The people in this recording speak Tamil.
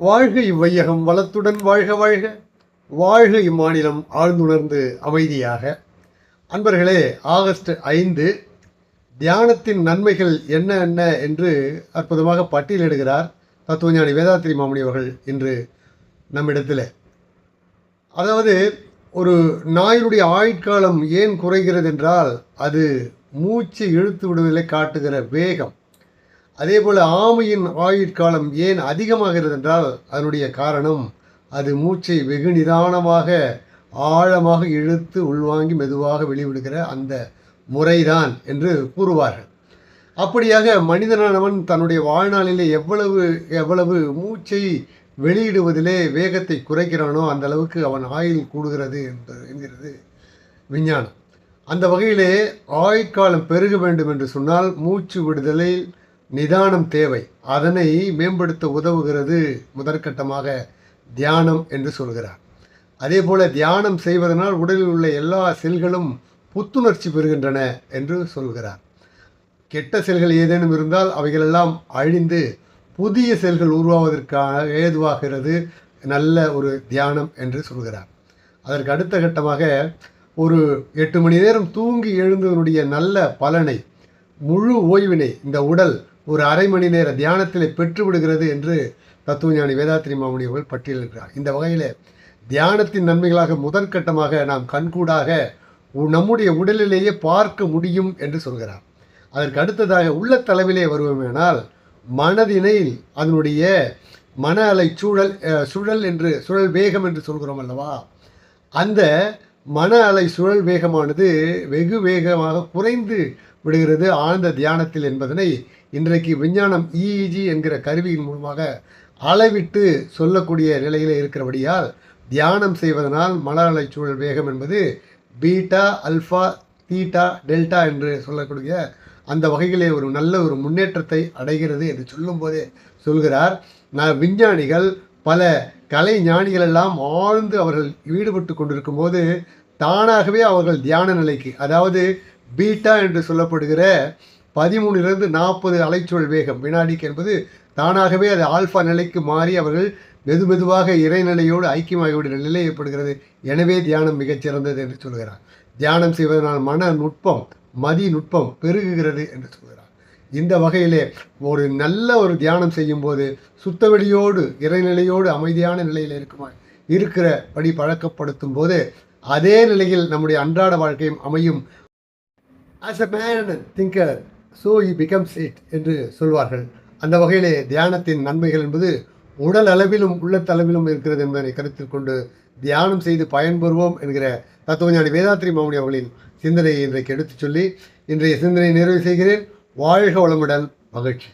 வாழ்க இவ்வையகம் வளத்துடன் வாழ்க வாழ்க. வாழ்க இம்மாநிலம் ஆழ்ந்துணர்ந்து அமைதியாக. அன்பர்களே ஆகஸ்ட் ஐந்து தியானத்தின் நன்மைகள் என்ன என்ன என்று அற்புதமாக பட்டியலிடுகிறார் தத்துவஞானி வேதாத்திரி மாமணி அவர்கள் இன்று நம்மிடத்தில். அதாவது ஒரு நாயினுடைய ஆயுட்காலம் ஏன் குறைகிறது என்றால் அது மூச்சு இழுத்து விடுவதை காட்டுகிற வேகம். அதே போல் ஆமையின் ஆயுட்காலம் ஏன் அதிகமாகிறது என்றால் அதனுடைய காரணம் அது மூச்சை வெகு நிதானமாக ஆழமாக இழுத்து உள்வாங்கி மெதுவாக வெளிவிடுகிற அந்த முறைதான் என்று கூறுவார்கள். அப்படியாக மனிதனானவன் தன்னுடைய வாழ்நாளிலே எவ்வளவு எவ்வளவு மூச்சை வெளியிடுவதிலே வேகத்தை குறைக்கிறானோ அந்த அளவுக்கு அவன் ஆயுள் கூடுகிறது என்பது என்கிறது விஞ்ஞானம். அந்த வகையிலே ஆயுட்காலம் பெருக வேண்டும் என்று சொன்னால் மூச்சு விடுதலில் நிதானம் தேவை. அதனை மேம்படுத்த உதவுகிறது முதற்கட்டமாக தியானம் என்று சொல்கிறார். அதே போல் தியானம் செய்வதனால் உடலில் உள்ள எல்லா செல்களும் புத்துணர்ச்சி பெறுகின்றன என்று சொல்கிறார். கெட்ட செல்கள் ஏதேனும் இருந்தால் அவைகளெல்லாம் அழிந்து புதிய செல்கள் உருவாவதற்காக ஏதுவாகிறது நல்ல ஒரு தியானம் என்று சொல்கிறார். அதற்கு அடுத்த கட்டமாக ஒரு எட்டு மணி நேரம் தூங்கி எழுந்ததனுடைய நல்ல பலனை முழு ஓய்வினை இந்த உடல் ஒரு அரை மணி நேர தியானத்தில் பெற்றுவிடுகிறது என்று தத்துவஞானி வேதாத்திரி மாமணி அவர்கள் பட்டியலிடுகிறார். இந்த வகையில் தியானத்தின் நன்மைகளாக முதற்கட்டமாக நாம் கண்கூடாக உ- நம்முடைய உடலிலேயே பார்க்க முடியும் என்று சொல்கிறார். அதற்கு அடுத்ததாக உள்ள தலைவிலே வருவோமேனால் மனதினை அதனுடைய மன அலை சூழல் சுழல் என்று சுழல் வேகம் என்று சொல்கிறோம் அல்லவா? அந்த மன அலை சுழல் வேகமானது வெகு வேகமாக குறைந்து விடுகிறது. ஆழ்ந்த தியானத்தில் என்பதனை இன்றைக்கு விஞ்ஞானம் இஇஜி என்கிற கருவியின் மூலமாக அளவிட்டு சொல்லக்கூடிய நிலையில் இருக்கிறபடியால் தியானம் செய்வதனால் மல அலைச்சூழல் சூழல் வேகம் என்பது பீட்டா அல்ஃபா தீட்டா டெல்டா என்று சொல்லக்கூடிய அந்த வகையிலே ஒரு நல்ல ஒரு முன்னேற்றத்தை அடைகிறது என்று சொல்லும்போதே சொல்கிறார். நான் விஞ்ஞானிகள் பல கலை ஞானிகள் எல்லாம் ஆழ்ந்து அவர்கள் ஈடுபட்டு கொண்டிருக்கும் போது தானாகவே அவர்கள் தியான நிலைக்கு அதாவது பீட்டா என்று சொல்லப்படுகிற பதிமூணிலிருந்து நாற்பது அலைச்சுழல் வேகம். வினாடிக்கு என்பது தானாகவே அது ஆல்ஃபா நிலைக்கு மாறி அவர்கள் மெது மெதுவாக இறைநிலையோடு ஐக்கியமாகிவிடுகிற நிலை ஏற்படுகிறது எனவே தியானம் மிகச்சிறந்தது என்று சொல்கிறார். தியானம் செய்வதனால் மன நுட்பம் மதி நுட்பம் பெருகுகிறது என்று சொல்கிறார். இந்த வகையிலே ஒரு நல்ல ஒரு தியானம் செய்யும்போது சுத்தவெளியோடு இறைநிலையோடு அமைதியான நிலையில் இருக்குமா இருக்கிறபடி பழக்கப்படுத்தும் போது அதே நிலையில் நம்முடைய அன்றாட வாழ்க்கையும் அமையும். As a man thinker so he becomes it என்று சொல்வார்கள். அந்த வகையிலே தியானத்தின் நன்மைகள் என்பது உடல் அளவிலும் உள்ளத்தளவிலும் இருக்கிறது என்பதை கருத்தில் கொண்டு தியானம் செய்து பயன்பெறுவோம் என்கிற தத்துவஞானி வேதாத்ரி மௌனி அவர்களின் சிந்தனையை இன்றைக்கு எடுத்துச் சொல்லி இன்றைய சிந்தனையை நிறைவு செய்கிறேன். வாழ்க வளமுடன். மகிழ்ச்சி.